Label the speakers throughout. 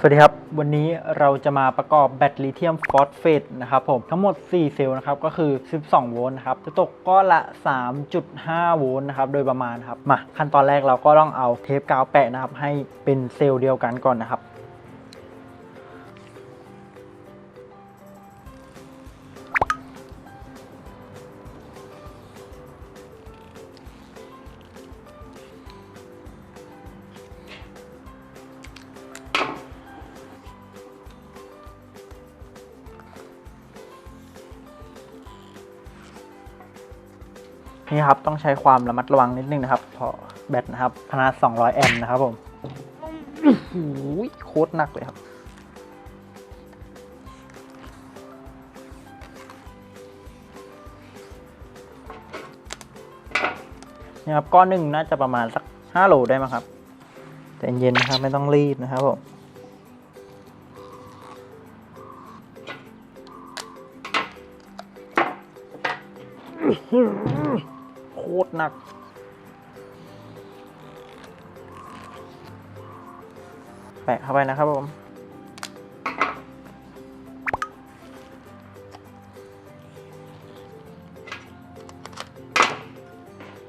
Speaker 1: สวัสดีครับ วันนี้เราจะมาประกอบแบตลิเธียมฟอสเฟตนะครับผมทั้งหมด 4 เซลล์นะครับก็คือ 12 โวลต์นะครับจะตกก้อนละ 3.5 โวลต์นะครับโดยประมาณครับมาขั้นตอนแรกเราก็ต้องเอาเทปกาวแปะนะครับให้เป็นเซลล์เดียวกันก่อนนะครับ นี่ครับต้องใช้ความระมัดระวังนิดนึงนะครับ เพราะแบตนะครับขนาด 200 แอมป์นะครับผมโอ้โหโคตรหนักเลยครับนี่ครับก้อนหนึ่งน่าจะประมาณสัก 5 โลได้มั้งครับแต่เย็นนะครับไม่ต้องรีบนะครับผมโค ตรหนัก แปะเข้าไปนะครับผม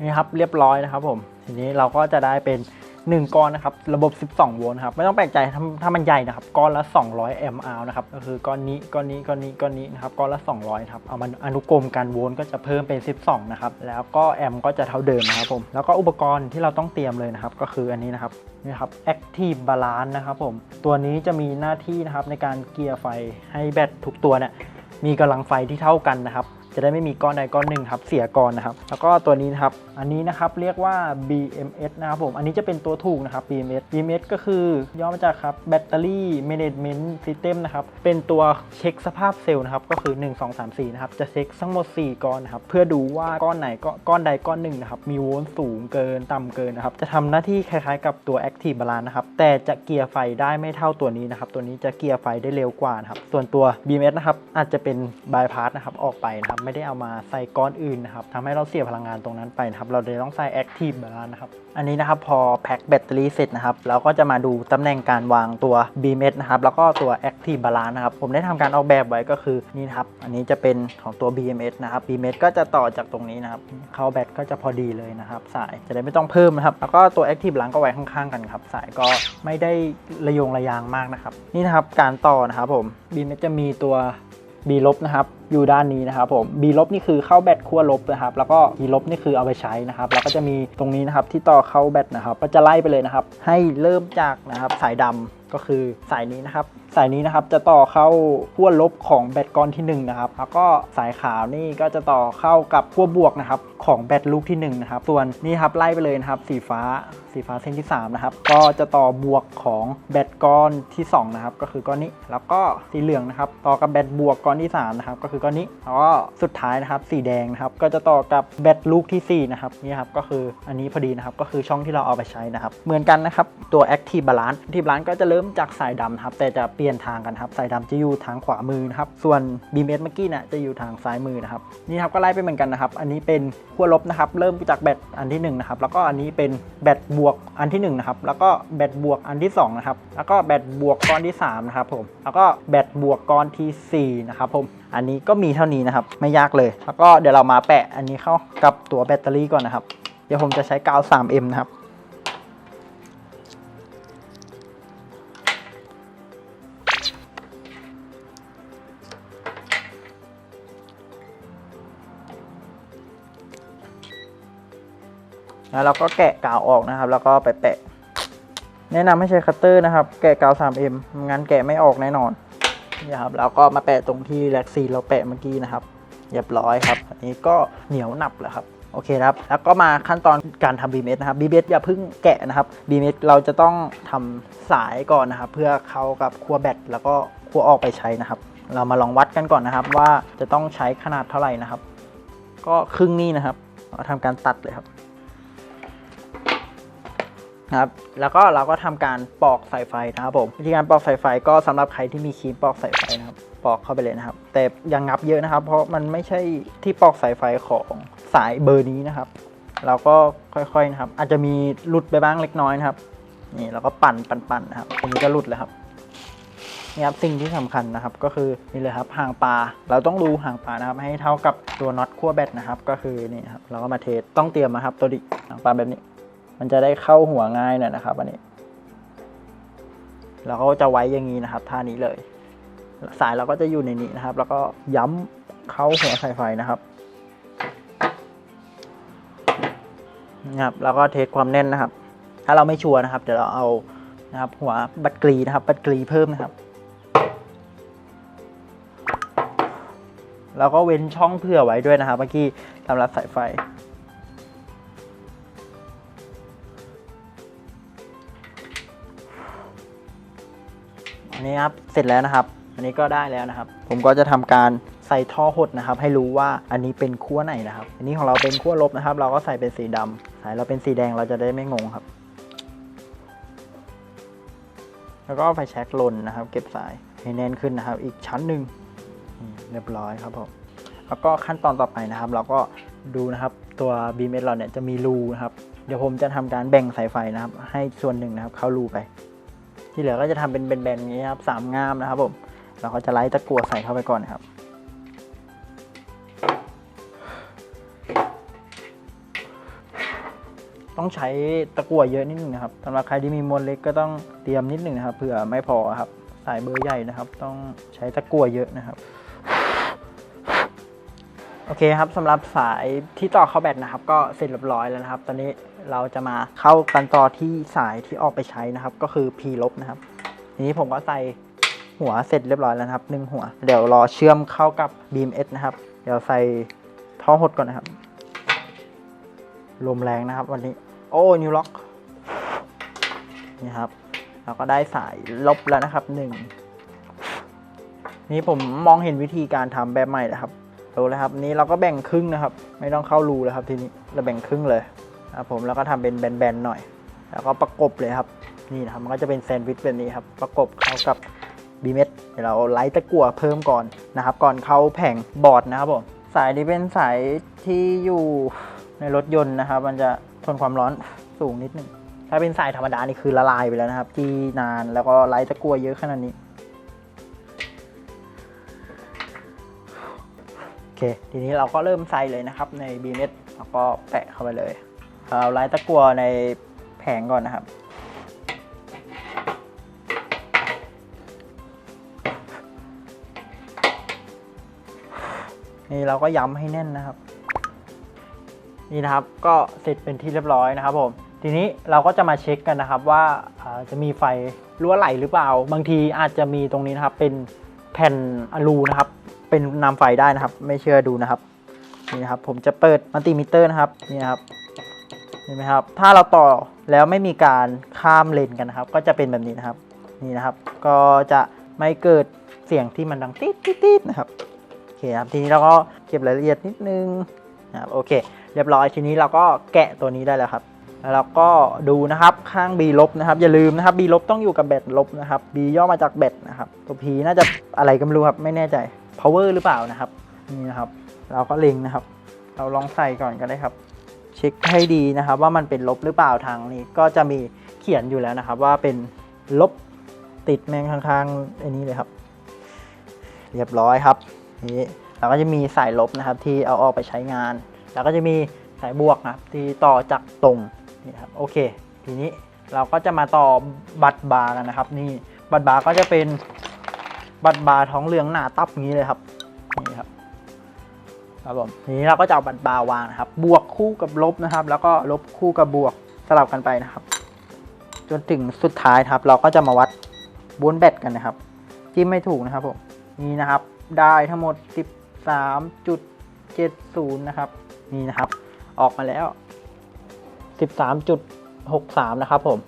Speaker 1: นี่ครับเรียบร้อยนะครับผม ทีนี้เราก็จะได้เป็น 1ก้อนนะครับระบบ 12 โวลต์นะครับไม่ต้องแปลกใจถ้าถ้ามันใหญ่นะครับก้อนละ 200แอมป์นะครับก็คือก้อนนี้ก้อนนี้ก้อนนี้ก้อนนี้นะครับก้อนละ 200ครับเอามันอนุกรมการโวลต์ก็จะเพิ่มเป็น 12 นะครับแล้วก็แอมก็จะเท่าเดิมนะครับผมแล้วก็อุปกรณ์ที่เราต้องเตรียมเลยนะครับก็คืออันนี้นะครับนี่ครับ Active Balance นะครับผมตัวนี้จะมีหน้าที่นะครับในการเกียร์ไฟให้แบตทุกตัวเนี่ยมีกำลังไฟที่เท่ากันนะครับจะได้ไม่มีก้อนใดก้อนหนึ่งครับเสียก่อนนะครับ แล้วก็ตัวนี้นะครับอันนี้นะครับเรียกว่า BMS นะครับผม อันนี้จะเป็นตัวถูกนะครับ BMS BMS ก็คือย่อมาจากครับแบตเตอรี่ Management System นะครับ เป็นตัวเช็คสภาพเซลล์นะครับ ก็คือ 1 2 3 4 นะครับ จะเช็คทั้งหมด 4 ก้อนนะครับ เพื่อดูว่าก้อนไหนก็ก้อนใดก้อนหนึ่งนะครับ มีโวลต์สูงเกินต่ำเกินนะครับ จะทำหน้าที่คล้ายๆกับตัว Active Balance นะครับ แต่จะเกียร์ไฟได้ไม่เท่าตัวนี้นะครับ ตัวนี้จะเกียร์ไฟได้เร็วกว่านะครับ ส่วนตัว BMS นะครับอาจจะเป็นบายพาสนะครับออกไปนะครับไม่ได้เอามาใส่ก้อนอื่นนะครับทำให้เราเสียพลังงานตรงนั้นไปนะครับเราเลยต้องใส่ Active Balance นะครับ อันนี้นะครับพอแพ็คแบตเตอรี่เสร็จนะครับ เราก็จะมาดูตำแหน่งการวางตัว BMS นะครับ แล้วก็ตัว Active Balance นะครับ ผมได้ทำการออกแบบไว้ก็คือนี่นะครับ อันนี้จะเป็นของตัว BMS นะครับ BMS ก็จะต่อจากตรงนี้นะครับ เข้าแบตก็จะพอดีเลยนะครับ สายจะได้ไม่ต้องเพิ่มนะครับ แล้วก็ตัว Active Balance ก็ไว้ข้างๆ กันครับ สายก็ไม่ได้ระยงระยางมากนะครับ นี่นะครับการต่อนะครับผม BMS จะมีตัว B ลบนะครับอยู่ด้านนี้นะครับผม B ลบนี่คือเข้าแบตขั้วลบนะครับ แล้วก็ B ลบนี่คือเอาไปใช้นะครับ แล้วก็จะมีตรงนี้นะครับที่ต่อเข้าแบตนะครับ ก็จะไล่ไปเลยนะครับ ให้เริ่มจากนะครับสายดำก็คือสายนี้นะครับ สายนี้นะครับจะต่อเข้าขั้วลบของแบตก้อนที่1นะครับ แล้วก็สายขาวนี่ก็จะต่อเข้ากับขั้วบวกนะครับของแบตลูกที่1นะครับ ส่วนนี่ครับไล่ไปเลยนะครับ สีฟ้า สีฟ้าเส้นที่3นะครับ ก็จะต่อบวกของแบตก้อนที่2นะครับ ก็คือก้อนนี้ แล้วก็สีเหลืองนะครับ ต่อกับแบตบวกก้อนที่3นะครับ ก็คือก้อนนี้แล้วก็สุดท้ายนะครับสีแดงนะครับก็จะต่อกับแบตลูกที่4นะครับนี่ครับก็คืออันนี้พอดีนะครับก็คือช่องที่เราเอาไปใช้นะครับเหมือนกันนะครับตัว Active Balance Active Balance ก็จะเริ่มจากสายดำครับแต่จะเปลี่ยนทางกันครับสายดำจะอยู่ทางขวามือนะครับส่วน BMS เมื่อกี้เนี่ยจะอยู่ทางซ้ายมือนะครับนี่ครับก็ไล่ไปเหมือนกันนะครับอันนี้เป็นขั้วลบนะครับเริ่มจากแบตอันที่1นะครับแล้วก็อันนี้เป็นแบตบวกอันที่1นะครับแล้วก็แบตบวกอันที่2นะครับแล้วก็แบตบวกก้อนที่3นะครับผมแล้วก็แบตบวกก้อนที่4นะครับผม อันนี้ก็มีเท่านี้นะครับไม่ยากเลย แล้วก็เดี๋ยวเรามาแปะอันนี้เข้ากับตัวแบตเตอรี่ก่อนนะครับ เดี๋ยวผมจะใช้กาว 3M นะครับแล้วเราก็แกะกาวออกนะครับ แล้วก็ไปแปะ แนะนำให้ใช้คัตเตอร์นะครับ แกะกาว 3M งั้นแกะไม่ออกแน่นอน นี่ครับแล้วก็มาแปะตรงที่แล็กซีเราแปะเมื่อกี้นะครับเรียบร้อยครับ อันนี้ก็เหนียวหนับแล้วครับโอเคครับ แล้วก็มาขั้นตอนการทำ BMS นะครับ BMS อย่าเพิ่งแกะนะครับ BMS เราจะต้องทำสายก่อนนะครับ เพื่อเข้ากับขั้วแบตแล้วก็ขั้วออกไปใช้นะครับ เรามาลองวัดกันก่อนนะครับว่าจะต้องใช้ขนาดเท่าไหร่นะครับ ก็ครึ่งนี้นะครับเราทำการตัดเลยครับ นะครับแล้วก็เราก็ทำการปอกสายไฟนะครับผมวิธีการปอกสายไฟก็สำหรับใครที่มีครีมปอกสายไฟนะครับปอกเข้าไปเลยนะครับ แต่ยังงับเยอะนะครับ เพราะมันไม่ใช่ที่ปอกสายไฟของสายเบอร์นี้นะครับ เราก็ค่อยๆนะครับ อาจจะมีหลุดไปบ้างเล็กน้อยนะครับ นี่เราก็ปั่นปั่นปั่นนะครับอันนี้ก็หลุดแล้วครับนี่ครับสิ่งที่สำคัญนะครับ ก็คือนี่เลยครับห่างปลาเราต้องรูห่างปลานะครับ ให้เท่ากับตัวน็อตขั้วแบตนะครับ ก็คือนี่ครับเราก็มาเทสต้องเตรียมนะครับตัวดิห่างปลาแบบนี้ มันจะได้เข้าหัวง่ายหน่อยนะครับ อันนี้เราก็จะไว้อย่างนี้นะครับ ท่านี้เลย สายเราก็จะอยู่ในนี้นะครับ แล้วก็ย้ำเข้าหัวสายไฟนะครับนะครับแล้วก็เทสความแน่นนะครับ ถ้าเราไม่ชัวร์นะครับ เดี๋ยวเราเอานะครับ หัวบัตรกรีนะครับ บัตรกรีเพิ่มนะครับ แล้วก็เว้นช่องเผื่อไว้ด้วยนะครับ เมื่อกี้สำหรับสายไฟ นนี้ครับเสร็จแล้วนะครับ อันนี้ก็ได้แล้วนะครับ ผมก็จะทำการใส่ท่อหดนะครับ ให้รู้ว่าอันนี้เป็นขั้วไหนนะครับ อันนี้ของเราเป็นขั้วลบนะครับ เราก็ใส่เป็นสีดำสายเราเป็นสีแดงเราจะได้ไม่งงครับ แล้วก็ไฟแช็กลนนะครับ เก็บสายให้แน่นขึ้นนะครับ อีกชั้นหนึ่งเรียบร้อยครับผมแล้วก็ขั้นตอนต่อไปนะครับ เราก็ดูนะครับตัว BMS เราเนี่ยจะมีรูนะครับเดี๋ยวผมจะทำการแบ่งสายไฟนะครับ ให้ส่วนหนึ่งนะครับ เข้ารูไป ที่เหลือก็จะทำเป็นแบนๆอย่างนี้ครับสามง่ามนะครับผมเราก็จะไล่ตะกั่วใส่เข้าไปก่อนนะครับต้องใช้ตะกั่วเยอะนิดนึงนะครับสำหรับใครที่มีมวลเล็กก็ต้องเตรียมนิดนึงนะครับเผื่อไม่พอครับสายเบอร์ใหญ่นะครับ ต้องใช้ตะกั่วเยอะนะครับ โอเคครับสำหรับสายที่ต่อเข้าแบตนะครับ ก็เสร็จเรียบร้อยแล้วนะครับ ตอนนี้เราจะมาเข้ากันต่อที่สายที่ออกไปใช้นะครับ ก็คือ P ลบนะครับทีนี้ผมก็ใส่หัวเสร็จเรียบร้อยแล้วนะครับหนึ่งหัว เดี๋ยวรอเชื่อมเข้ากับ BMS นะครับ เดี๋ยวใส่ท่อหดก่อนนะครับลมแรงนะครับ วันนี้ โอ้นิวล็อกนี่ครับเราก็ได้สายลบแล้วนะครับหนึ่งนี่ผมมองเห็นวิธีการทำแบบใหม่แล้วครับ ดูแล้วครับนี้เราก็แบ่งครึ่งนะครับ ไม่ต้องเข้ารูแล้วครับทีนี้เราแบ่งครึ่งเลยครับผมแล้วก็ทำเป็นแบนๆหน่อย แล้วก็ประกบเลยครับนี่นะครับมันก็จะเป็นแซนด์วิชแบบนี้ครับประกบเข้ากับบีเมสเดี๋ยวเราไล่ตะกั่วเพิ่มก่อนนะครับ ก่อนเข้าแผงบอร์ดนะครับผมสายนี้เป็นสายที่อยู่ในรถยนต์นะครับ มันจะทนความร้อนสูงนิดนึงถ้าเป็นสายธรรมดานี่คือละลายไปแล้วนะครับ ที่นานแล้วก็ไล่ตะกั่วเยอะขนาดนี้ เค ทีนี้เราก็เริ่มใส่เลยนะครับใน b m s แล้วก็แปะเข้าไปเลย เอาลายตะกัวในแผงก่อนนะครับ นี่เราก็ย้ำให้แน่นนะครับ นี่นะครับก็เสร็จเป็นที่เรียบร้อยนะครับผมทีนี้เราก็จะมาเช็คกันนะครับว่าาจะมีไฟรั่วไหลหรือเปล่า บางทีอาจจะมีตรงนี้นะครับเป็นแผ่นอะลูนะครับ เป็นนำไฟได้นะครับ ไม่เชื่อดูนะครับนี่นะครับ ผมจะเปิดมัลติมิเตอร์นะครับนี่นะครับเห็นไหมครับ ถ้าเราต่อแล้วไม่มีการข้ามเลนกันนะครับ ก็จะเป็นแบบนี้นะครับ นี่นะครับ ก็จะไม่เกิดเสียงที่มันดังติ๊ดติ๊ดนะครับโอเคครับทีนี้เราก็เก็บรายละเอียดนิดนึงนะครับโอเค เรียบร้อยทีนี้เราก็แกะตัวนี้ได้แล้วครับ แล้วเราก็ดูนะครับข้าง B ลบนะครับ อย่าลืมนะครับ B ลบต้องอยู่กับแบตลบนะครับ B ย่อมาจากแบตนะครับตัว P น่าจะอะไรก็ไม่รู้ครับไม่แน่ใจ power หรือเปล่านะครับนี่นะครับ เราก็เล็งนะครับ เราลองใส่ก่อนก็ได้ครับ เช็คให้ดีนะครับ ว่ามันเป็นลบหรือเปล่าทางนี้ ก็จะมีเขียนอยู่แล้วนะครับ ว่าเป็นลบติดแมงข้างๆอันนี้เลยครับ เรียบร้อยครับนี่เราก็จะมีสายลบนะครับที่เอาออกไปใช้งาน แล้วก็จะมีสายบวกนะครับที่ต่อจากตรงนี่ครับโอเค ทีนี้เราก็จะมาต่อบัตรบาร์กันนะครับ นี่บัตรบาร์ก็จะเป็น บัตรบาท้องเหลืองหน้าตับงนี้เลยครับนี่ครับครับผมทีนี้เราก็จะเอาบัตรบาวางนะครับ บวกคู่กับลบนะครับ แล้วก็ลบคู่กับบวกสลับกันไปนะครับ จนถึงสุดท้ายครับ เราก็จะมาวัดบนแบตกันนะครับจิ้มไม่ถูกนะครับผมนี่นะครับ ได้ทั้งหมด 13.70 นะครับ นี่นะครับ ออกมาแล้ว 13.63 นะครับผม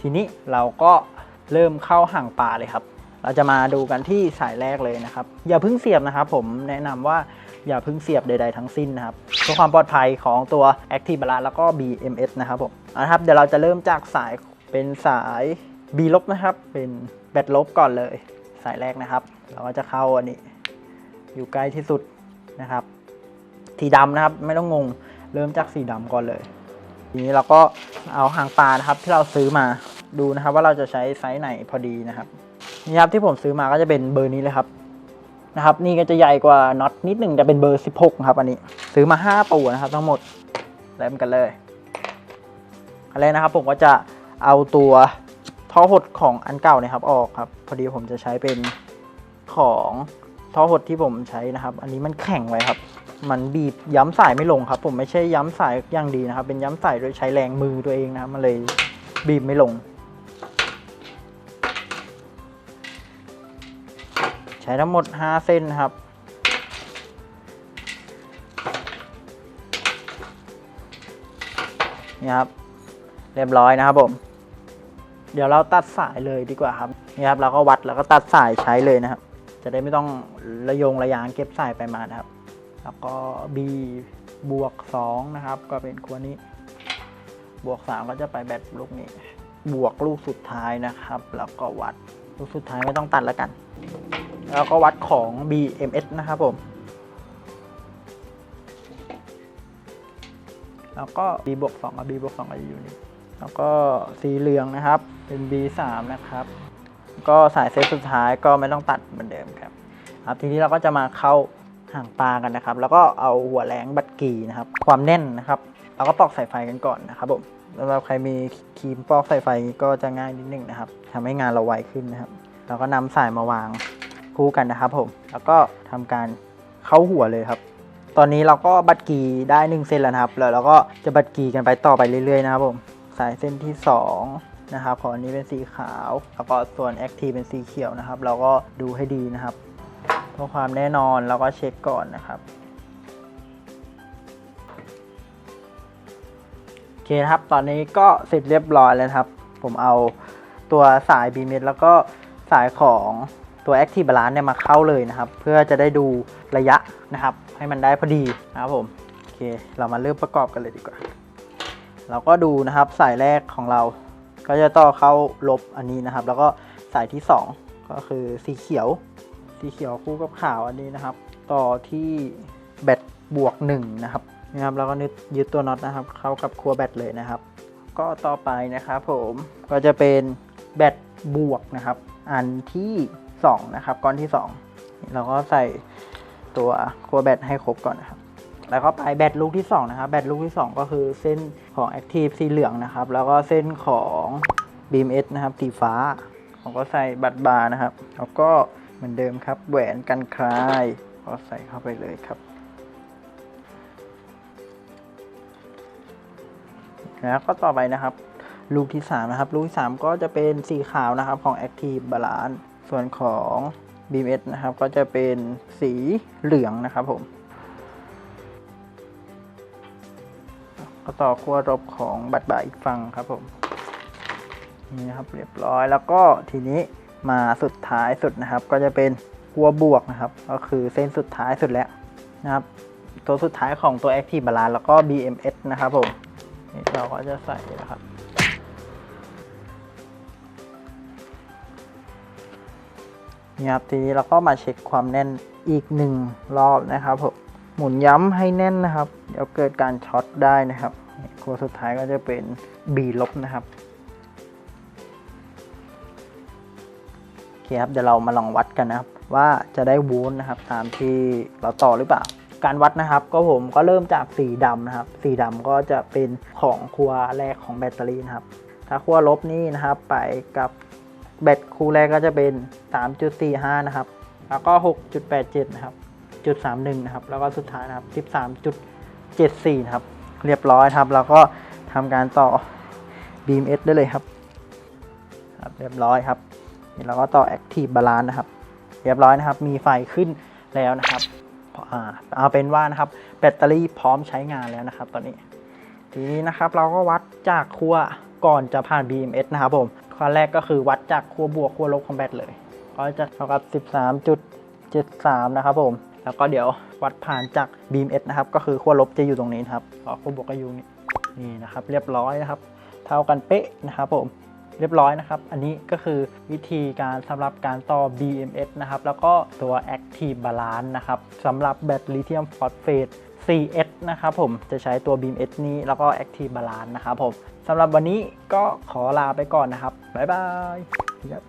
Speaker 1: ทีนี้เราก็ เริ่มเข้าห่างปลาเลยครับ เราจะมาดูกันที่สายแรกเลยนะครับ อย่าพิ่งเสียบนะครับ ผมแนะนำว่าอย่าพิ่งเสียบใด ๆ ทั้งสิ้นนะครับเพื่อความปลอดภัยของตัว Active Balance แล้วก็ BMS นะครับผมเอาละครับเดี๋ยวเราจะเริ่มจากสายเป็นสาย B ลบนะครับ เป็นแบตลบก่อนเลย สายแรกนะครับ เราก็จะเข้าอันนี้ อยู่ใกล้ที่สุดนะครับสีดำนะครับไม่ต้องงงเริ่มจากสีดำก่อนเลย ทีนี้เราก็เอาหางปลานะครับที่เราซื้อมา ดูนะครับว่าเราจะใช้ไซส์ไหนพอดีนะครับนี่ครับที่ผมซื้อมาก็จะเป็นเบอร์นี้เลยครับนะครับ นี่ก็จะใหญ่กว่าน็อตนิดหนึ่งจะเป็นเบอร์ 16 ครับ อันนี้ซื้อมา 5 ตัวนะครับ ทั้งหมดเริ่มกันเลยอันแรกนะครับ ผมก็จะเอาตัวท่อหดของอันเก่านะครับ ออกครับ พอดีผมจะใช้เป็นของท่อหดที่ผมใช้นะครับ อันนี้มันแข็งไว้ครับ มันบีบย้ำสายไม่ลงครับ ผมไม่ใช่ย้ำสายอย่างดีนะครับ เป็นย้ำสายโดยใช้แรงมือตัวเองนะครับมันเลยบีบไม่ลง ช้ทั้งหมด 5 เส้นนะครับ นี่ครับ เรียบร้อยนะครับผม เดี๋ยวเราตัดสายเลยดีกว่าครับ นี่ครับเราก็วัดแล้วก็ตัดสายใช้เลยนะครับ จะได้ไม่ต้องระยงระยางเก็บสายไปมานะครับ แล้วก็ B บวก 2 นะครับ ก็เป็นคัวนี้ บวก 3 ก็จะไปแบตลูกนี้ บวกลูกสุดท้ายนะครับ แล้วก็วัดลูกสุดท้ายไม่ต้องตัดแล้วกัน แล้วก็วัดของ BMS นะครับผม แล้วก็ B บวก2กับ B บวก2ก็อยู่นี่แล้วก็สีเหลืองนะครับ เป็น B3 นะครับ ก็สายเซตสุดท้ายก็ไม่ต้องตัดเหมือนเดิมครับ ครับ ทีนี้เราก็จะมาเข้าห่างปลากันนะครับ แล้วก็เอาหัวแหลงบัตรกีนะครับ ความแน่นนะครับ เราก็ปอกสายไฟกันก่อนนะครับผมสำหรับใครมีครีมปอกสายไฟก็จะง่ายนิดนึงนะครับทำให้งานเราไวขึ้นนะครับ เราก็นำสายมาวาง คู่กันนะครับผม แล้วก็ทำการเข้าหัวเลยครับ ตอนนี้เราก็บัตรกีได้หนึ่งเส้นแล้วนะครับ แล้วเราก็จะบัตรกีกันไปต่อไปเรื่อยๆนะครับผม สายเส้นที่สองนะครับของอันนี้เป็นสีขาว แล้วก็ส่วนแอคทีเป็นสีเขียวนะครับ เราก็ดูให้ดีนะครับเพื่อความแน่นอนเราก็เช็คก่อนนะครับโอเคครับ ตอนนี้ก็เสร็จเรียบร้อยแล้วครับ ผมเอาตัวสายบีเมแล้วก็สายของ ตัว Active Balance เนี่ยมาเข้าเลยนะครับ เพื่อจะได้ดูระยะนะครับ ให้มันได้พอดีนะครับผมโอเคเรามาเริ่มประกอบกันเลยดีกว่า เราก็ดูนะครับสายแรกของเรา ก็จะต่อเข้าลบอันนี้นะครับ แล้วก็สายที่ 2 ก็คือสีเขียว สีเขียวคู่กับขาวอันนี้นะครับ ต่อที่แบตบวก1นะครับนะครับแล้วก็นึดยึดตัวน็อตนะครับ เข้ากับครัวแบตเลยนะครับ ก็ต่อไปนะครับผมก็จะเป็นแบตบวกนะครับ อันที่ 2 นะครับ ก้อนที่ 2 เราก็ใส่ตัวครัวแบตให้ครบก่อนนะครับ แล้วก็ไปแบตลูกที่ 2 นะครับ แบตลูกที่ 2 ก็คือเส้นของ Active สีเหลืองนะครับ แล้วก็เส้นของ BMS นะครับสีฟ้า ผมก็ใส่บัตรบาร์นะครับ แล้วก็เหมือนเดิมครับ แหวนกันคลาย ก็ใส่เข้าไปเลยครับแล้วก็ต่อไปนะครับ ลูกที่ 3 นะครับ ลูกที่ 3 ก็จะเป็นสีขาวนะครับของ Active Balance ส่วนของ BMS นะครับ ก็จะเป็นสีเหลืองนะครับผมก็ต่อขั้วรบของบัตรบาอีกฝั่งครับผมนี่นะครับเรียบร้อยแล้วก็ทีนี้มาสุดท้ายสุดนะครับ ก็จะเป็นขั้วบวกนะครับ ก็คือเส้นสุดท้ายสุดแล้วนะครับ ตัวสุดท้ายของตัว Active Balance แล้วก็ BMS นะครับผมนี่เราก็จะใส่นะครับ นี่ครับทีนี้เราก็มาเช็คความแน่นอีกหนึ่งรอบนะครับผมหมุนย้ำให้แน่นนะครับ เดี๋ยวเกิดการช็อตได้นะครับนี่ตัวสุดท้ายก็จะเป็น B ลบนะครับโอเคครับเดี๋ยวเรามาลองวัดกันนะครับ ว่าจะได้วลต์นะครับ ตามที่เราต่อหรือเปล่า การวัดนะครับก็ผมก็เริ่มจากสีดำนะครับ สีดำก็จะเป็นของขั้วแรกของแบตเตอรี่นะครับ ถ้าขั้วลบนี่นะครับไปกับ แบตคู่แรกก็จะเป็น 3.45 นะครับ แล้วก็ 6.87 นะครับ จุด 31 นะครับ แล้วก็สุดท้ายนะครับ 13.74 นะครับ เรียบร้อยครับ แล้วก็ทำการต่อ BMS ได้เลยครับครับ เรียบร้อยครับนี่เราก็ต่อ Active Balance นะครับ เรียบร้อยนะครับ มีไฟขึ้นแล้วนะครับอเอาเป็นว่านะครับ แบตเตอรี่พร้อมใช้งานแล้วนะครับ ตอนนี้ ทีนี้นะครับเราก็วัดจากขั้วก่อนจะผ่าน BMS นะครับผม ขั้วแรกก็คือวัดจากขั้วบวกขั้วลบของแบตเลยก็จะเท่ากับ 13.73 นะครับผม แล้วก็เดี๋ยววัดผ่านจาก BMS นะครับ ก็คือขั้วลบจะอยู่ตรงนี้นะครับขั้วบวกก็อยู่นี่นี่นะครับ เรียบร้อยนะครับ เท่ากันเป๊ะนะครับผมเรียบร้อยนะครับ อันนี้ก็คือวิธีการสำหรับการต่อ BMS นะครับ แล้วก็ตัว Active Balance นะครับสำหรับแบตลิเธียมฟอสเฟต CS นะครับผม จะใช้ตัว BMS นี้แล้วก็ Active Balance นะครับผม สำหรับวันนี้ก็ขอลาไปก่อนนะครับ บ๊ายบายครับ